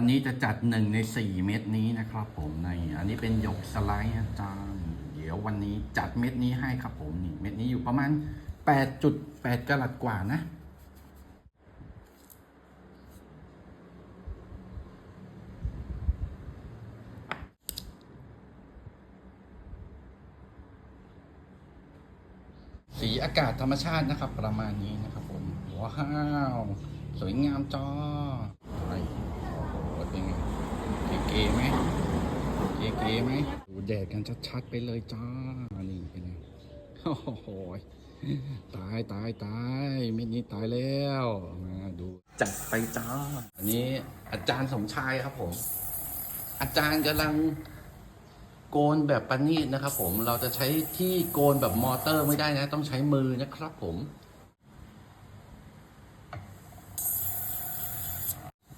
วันนี้จะจัดหนึ่งในสี่เม็ดนี้นะครับ ผมในอันนี้เป็นหยกสไลด์อาจารย์เดี๋ยววันนี้จัดเม็ดนี้ให้ครับผมนี่เม็ดนี้อยู่ประมาณ8.8กะรัตกว่านะสีอากาศธรรมชาตินะครับ ประมาณนี้นะครับผมว้าว สวยงามจ้าไอ้โอ้โหเป็นไง เก๋ๆไหมเก๋ๆไหมดูแดดกันชัดๆไปเลยจ้า นี่เป็นไงโอ้โหตายตายตายเม็ดนี้ตายแล้วมาดู จัดไปจ้า อันนี้อาจารย์สมชายครับผม อาจารย์กำลังโกนแบบประณีตนะครับผมเราจะใช้ที่โกนแบบมอเตอร์ไม่ได้นะ ต้องใช้มือนะครับผม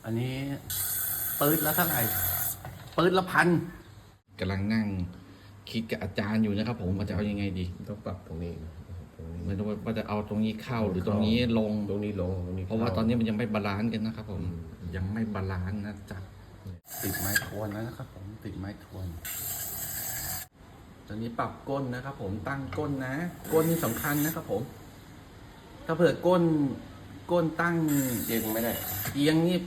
อันนี้ปืดแล้วเท่าไหร่ ปืดละพันกำลังนั่งคิดกับอาจารย์อยู่นะครับ ผมว่าจะเอายังไงดี ต้องปรับตรงนี้นะตรงนี้ไม่รู้ว่าจะเอาตรงนี้เข้าหรือตรงนี้ลงตรงนี้ลงตรงนี้เพราะว่าข้ตอนนี้มันยังไม่บาลานซ์กันนะครับผมอืมยังไม่บาลานซ์นะจ๊ะติดไม้ทวนแล้วนะครับ ผมติดไม้ทวนตอนนี้ปรับก้นนะครับ ผมตั้งก้นนะ ก้นนี่สำคัญนะครับ ผม ถ้าเผื่อก้นก้นตั้งเอียงไม่ได้เอียงนี่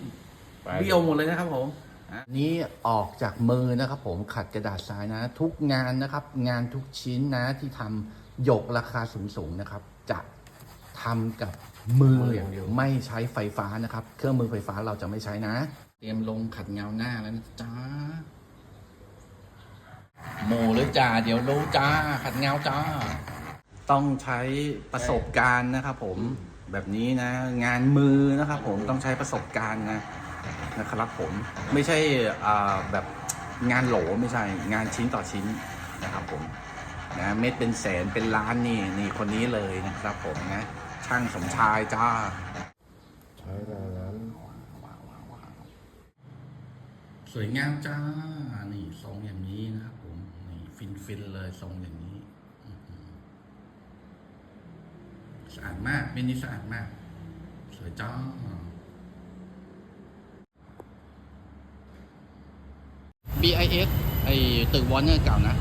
ไปเบี้ยวหมดเลยนะครับ ผมอะ นี้ออกจากมือนะครับผมขัดกระดาษทรายนะ ทุกงานนะครับ งานทุกชิ้นนะที่ทำหยกราคาสูงๆนะครับ จะทำกับมือมืออย่างเดียว ไม่ใช้ไฟฟ้านะครับ เครื่องมือไฟฟ้าเราจะไม่ใช้นะ เตรียมลงขัดเงาหน้าแล้วนะจ๊ะโมหรือจ่าเดี๋ยวรู้จ้าขัดเงาจ้า ต้องใช้ประสบการณ์นะครับผมแบบนี้นะ งานมือนะครับผมต้องใช้ประสบการณ์นะ นะครับผมไม่ใช่อ่าแบบงานโหลไม่ใช่งานชิ้นต่อชิ้นนะครับผมนะเม็ดเป็นแสนเป็นล้านนี่นี่คนนี้เลยนะครับผมนะช่างสมชายจ้าใช้นานนั้นสวยงามจ้านี่ทรงอย่างนี้นะครับผมนี่ฟินฟินๆเลยทรงอย่างนี้อื้อหือสะอาดมากเมนนี้สะอาดมาก สวยจ้า BIS ไอตึกวอร์เนอร์เก่านะ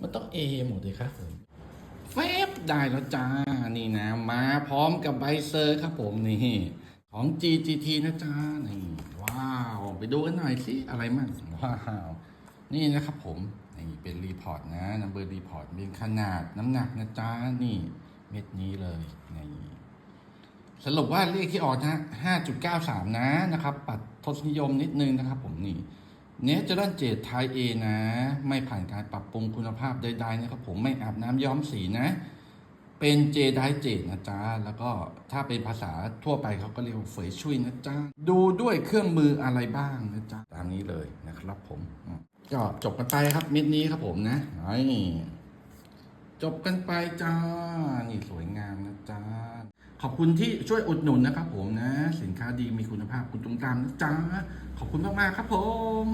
มันต้องเอหมดเลยครับผมเฟบได้แล้วจ้า นี่นะ มาพร้อมกับใบเซอร์ครับผมนี่ของ GGT นะจ้า นี่ ว้าว ไปดูกันหน่อยสิ อะไรมั่งว้าว นี่นะครับผม นี่เป็นรีพอร์ตนะนัมเบอร์รีพอร์ตเป็นขนาดน้ำหนักนะจ้า นี่ เม็ดนี้เลย นี่ สรุปว่าเลขที่ออกนะ5.93นะนะครับ ปัดทศนิยมนิดนึงนะครับ ผมนี่เนเจอรัลเจดไทยเอนะ ไม่ผ่านการปรับปรุงคุณภาพใดๆนะครับ ผมไม่อาบน้ำย้อมสีนะ เป็นเจไดเจดนะจ๊ะ แล้วก็ถ้าเป็นภาษาทั่วไปเขาก็เรียกว่าเฟยชุยนะจ๊ะ ดูด้วยเครื่องมืออะไรบ้างนะจ๊ะ ตามนี้เลยนะครับผม ก็จบกันไปครับม็ดนี้ครับผมนะไอ้จบกันไปจ้า นี่สวยงามนะจ๊ะ ขอบคุณที่ช่วยอุดหนุนนะครับผมนะ สินค้าดีมีคุณภาพคุณตรงตามนะจ๊ะขอบคุณมากๆครับผม